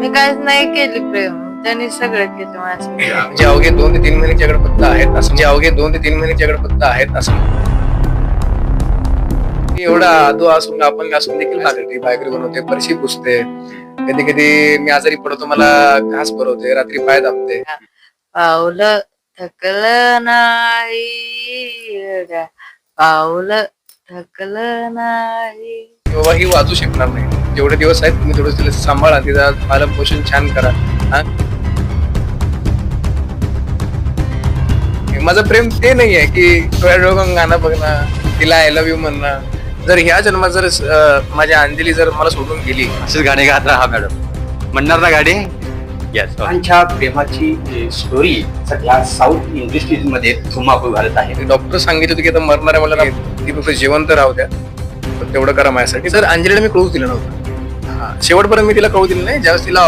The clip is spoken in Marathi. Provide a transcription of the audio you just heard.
मी काहीच नाही केली प्रेम. त्यांनी सगळं केलं माझ्या जे अवघे दोन ते तीन महिने तुझ्याकडे फक्त आहेत असं जे अवघे दोन ते तीन महिने तुझ्याकडे फक्त आहेत असं. एवढा आदो असून आपण असून देखील माझ्यासाठी बायकरी बनवते परशी पुसते. कधी कधी मी आजारी पडतो मला घास भरवते रात्री पाय दाबते. पावलं थकलं नाही. पावलं थकलं नाही. तेव्हा ही वाचू शकणार नाही. जेवढे दिवस आहेत तुम्ही थोडं तिला सांभाळा तिचा पालन पोषण छान करा. हा? माझं प्रेम ते नाही आहे की थोड्या गाणं बघणं तिला आय लव्ह यू म्हणणं. जर ह्या जन्मात जर माझ्या अंजली जर मला सोडून गेली. असेच गाणे गात राहा मॅडम. म्हणणार ना गाडी येस त्यांच्या प्रेमाची स्टोरी सध्या साऊथ इंडस्ट्रीजमध्ये धुमाकूळ घालत आहे. डॉक्टर सांगितलं होतं की आता मरणार आहे मला ती फक्त जिवंत राहू द्या. तेवढं करा माझ्यासाठी. सर अंजलीला मी कळू दिलं नव्हतं. हा, शेवटपर्यंत मी तिला कळू दिलं नाही. ज्यावेळेस तिला